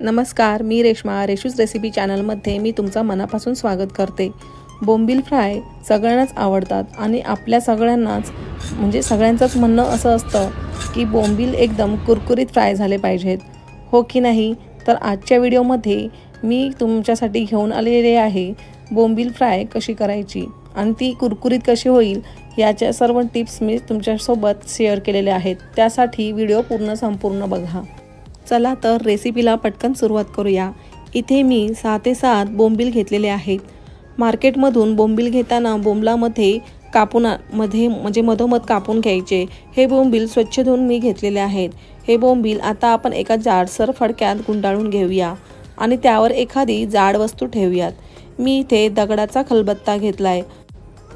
नमस्कार मी रेश्मा. रेशूज रेसिपी चॅनलमध्ये मी तुमचं मनापासून स्वागत करते. बोंबील फ्राय सगळ्यांनाच आवडतात आणि आपल्या सगळ्यांनाच म्हणजे सगळ्यांचंच म्हणणं असं असतं की बोंबील एकदम कुरकुरीत फ्राय झाले पाहिजेत. हो की नाही? तर आजच्या व्हिडिओमध्ये मी तुमच्यासाठी घेऊन आलेले आहे बोंबील फ्राय कशी करायची आणि ती कुरकुरीत कशी होईल याच्या सर्व टिप्स मी तुमच्यासोबत शेअर केलेल्या आहेत. त्यासाठी व्हिडिओ पूर्ण संपूर्ण बघा. चला तर रेसिपीला पटकन सुरुवात करूया. इथे मी सहा ते सात बोंबील घेतलेले आहेत. मार्केटमधून बोंबील घेताना बोंबलामध्ये कापून मध्ये म्हणजे मधोमध कापून घ्यायचे. हे बोंबील स्वच्छ धुवून मी घेतलेले आहेत. हे बोंबील आता आपण एका जाडसर फडक्यात गुंडाळून घेऊया आणि त्यावर एखादी जाड वस्तू ठेवूयात. मी इथे दगडाचा खलबत्ता घेतला आहे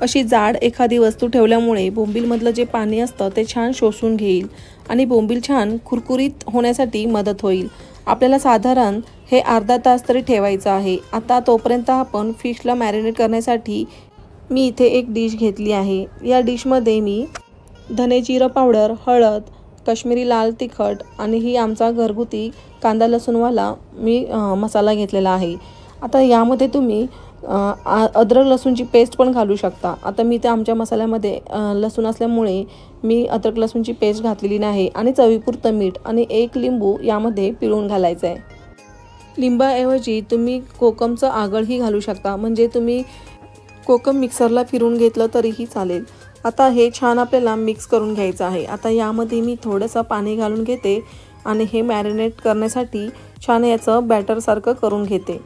अशी जाड एखादी वस्तू ठेवल्यामुळे बोंबीलमधलं जे पाणी असतं ते छान शोषून घेईल आणि बोंबील छान कुरकुरीत होण्यासाठी मदत होईल. आपल्याला साधारण हे अर्धा तास तरी ठेवायचं आहे. आता तोपर्यंत आपण फिशला मॅरिनेट करण्यासाठी मी इथे एक डिश घेतली आहे. या डिशमध्ये मी धने जिरं पावडर हळद काश्मीरी लाल तिखट आणि ही आमचा घरगुती कांदा लसूणवाला मी मसाला घेतलेला आहे. आता यामध्ये तुम्ही अद्रक लसूणची पेस्ट पण घालू शकता. आता मी त्या आमच्या मसाल्यामध्ये लसूण असल्यामुळे मी अद्रक लसूणची पेस्ट घातलेली नाही आणि चवीपुरतं मीठ आणि एक लिंबू यामध्ये पिळून घालायचं आहे लिंबाऐवजी तुम्ही कोकमचं आगळही घालू शकता. म्हणजे तुम्ही कोकम मिक्सरला फिरून घेतलं तरीही चालेल. आता हे छान आपल्याला मिक्स करून घ्यायचं आहे. आता यामध्ये मी थोडंसं पाणी घालून घेते आणि हे मॅरिनेट करण्यासाठी छान याचं बॅटरसारखं करून घेते.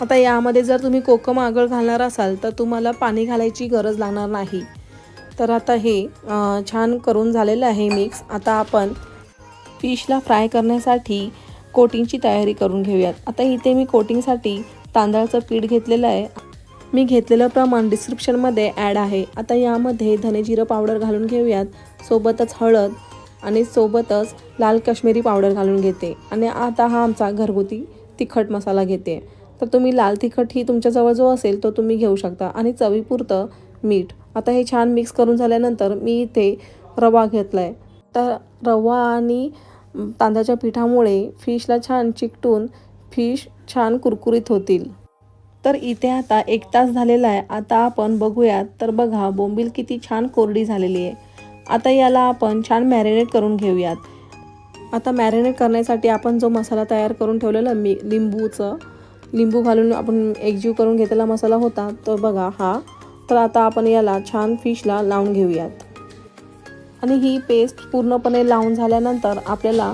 आता यामध्ये जर तुम्ही कोकम आगळ घालणार असाल तर तुम्हाला पाणी घालायची गरज लागणार नाही. तर आता हे छान करून झालेलं आहे मिक्स. आता आपण फिशला फ्राय करण्यासाठी कोटिंगची तयारी करून घेऊयात. आता इथे मी कोटिंगसाठी तांदळाचं पीठ घेतलेलं आहे. मी घेतलेलं प्रमाण डिस्क्रिप्शनमध्ये ॲड आहे. आता यामध्ये धने जिरं पावडर घालून घेऊयात. सोबतच हळद आणि सोबतच लाल काश्मीरी पावडर घालून घेते. आणि आता हा आमचा घरगुती तिखट मसाला घेते. तर तुम्ही लाल तिखट ही तुमच्याजवळ जो असेल तो तुम्ही घेऊ शकता. आणि चवीपुरतं मीठ. आता हे छान मिक्स करून झाल्यानंतर मी इथे रवा घेतला आहे तर रवा आणि तांदळाच्या पिठामुळे फिशला छान चिकटून फिश छान कुरकुरीत होतील. तर इथे आता एक तास झालेला आहे. आता आपण बघूयात. तर बघा बोंबील किती छान कोरडी झालेली आहे. आता याला आपण छान मॅरिनेट करून घेऊयात. आता मॅरिनेट करण्यासाठी आपण जो मसाला तयार करून ठेवलेला मी लिंबूचं लिंबू घालून आपण एकजीव करून घेतलेला मसाला होता तो बघा हा. तर आता आपण याला छान फिशला लावून घेऊयात. आणि ही पेस्ट पूर्णपणे लावून झाल्यानंतर आपल्याला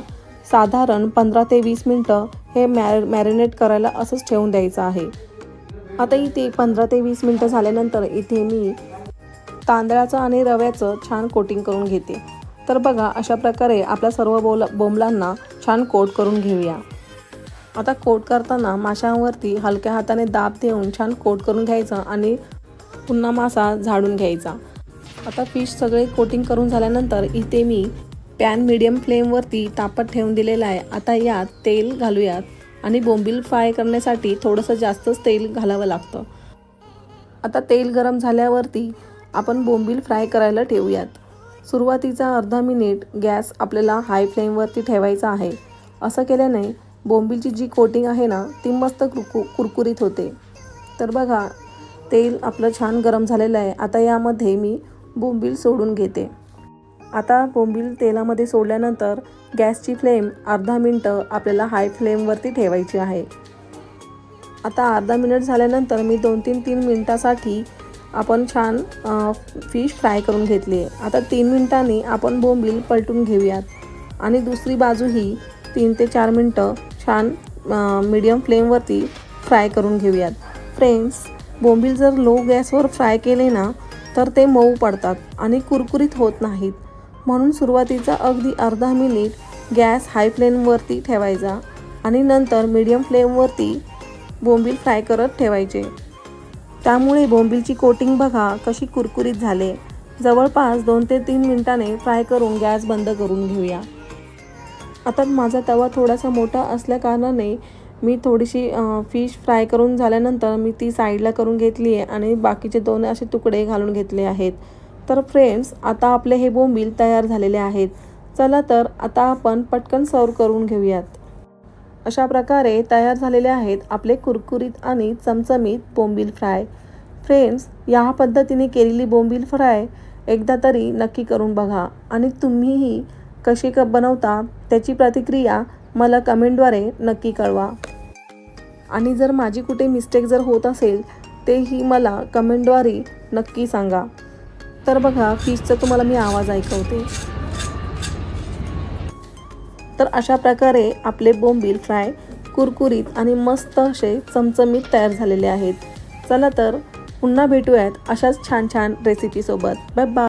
साधारण पंधरा ते वीस मिनटं हे मॅर मॅरिनेट करायला असंच ठेवून द्यायचं आहे. आता इथे पंधरा ते वीस मिनटं झाल्यानंतर इथे मी तांदळाचं आणि रव्याचं छान कोटिंग करून घेते. तर बघा अशा प्रकारे आपल्या सर्व बोल बोंबलांना छान कोट करून घेऊया. आता कोट करताना माशांवरती हलक्या हाताने दाब देऊन छान कोट करून घ्यायचं आणि पुन्हा मासा झाडून घ्यायचा. आता फिश सगळे कोटिंग करून झाल्यानंतर इथे मी पॅन मिडियम फ्लेमवरती तापत ठेवून दिलेला आहे. आता यात तेल घालूयात आणि बोंबील फ्राय करण्यासाठी थोडंसं जास्तच तेल घालावं लागतं. आता तेल गरम झाल्यावरती आपण बोंबील फ्राय करायला ठेवूयात. सुरुवातीचा अर्धा मिनिट गॅस आपल्याला हाय फ्लेमवरती ठेवायचा आहे. असं केल्याने बोंबीलची जी कोटिंग आहे ना ती मस्त कुरकु कुरकुरीत होते. तर बघा तेल आपलं छान गरम झालेलं आहे. आता यामध्ये मी बोंबील सोडून घेते. आता बोंबील तेलामध्ये सोडल्यानंतर गॅसची फ्लेम अर्धा मिनटं आपल्याला हाय फ्लेमवरती ठेवायची आहे. आता अर्धा मिनिट झाल्यानंतर मी दोन तीन तीन मिनटासाठी आपण छान फिश फ्राय करून घेतली आहे. आता तीन मिनटांनी आपण बोंबील पलटून घेऊयात. आणि दुसरी बाजूही तीन ते चार मिनटं छान मीडियम फ्लेमवरती फ्राय करून घेऊयात. फ्रेंड्स बोंबील जर लो गॅसवर फ्राय केले ना तर ते मऊ पडतात आणि कुरकुरीत होत नाहीत. म्हणून सुरुवातीचा अगदी अर्धा मिनिट गॅस हाय फ्लेमवरती ठेवायचा आणि नंतर मीडियम फ्लेमवरती बोंबील फ्राय करत ठेवायचे. त्यामुळे बोंबीलची कोटिंग बघा कशी कुरकुरीत झाले. जवळपास दोन ते तीन मिनिटाने फ्राय करून गॅस बंद करून घेऊया. आता माझा तवा थोडासा मोठा असल्याकारणाने मी थोडीशी फिश फ्राय करून झाल्यानंतर मी ती साईडला करून घेतली आहे आणि बाकीचे दोन असे तुकडे घालून घेतले आहेत. तर फ्रेंड्स आता आपले हे बोंबील तयार झालेले आहेत. चला तर आता आपण पटकन सर्व करून घेऊयात. अशा प्रकारे तयार झालेले आहेत आपले कुरकुरीत आणि चमचमीत बोंबील फ्राय फ्रेंड्स या पद्धतीने केलेली बोंबील फ्राय एकदा तरी नक्की करून बघा आणि तुम्हीही कशी क बनवता त्याची प्रतिक्रिया मला कमेंटद्वारे नक्की कळवा. आणि जर माझी कुठे मिस्टेक जर होत असेल तेही मला कमेंटद्वारे नक्की सांगा. तर बघा फिशचा तुम्हाला मी आवाज ऐकवते. तर अशा प्रकारे आपले बोंबील फ्राय कुरकुरीत आणि मस्त असे चमचमीत तयार झालेले आहेत. चला तर पुन्हा भेटूयात अशाच छान छान रेसिपीसोबत बाय बाय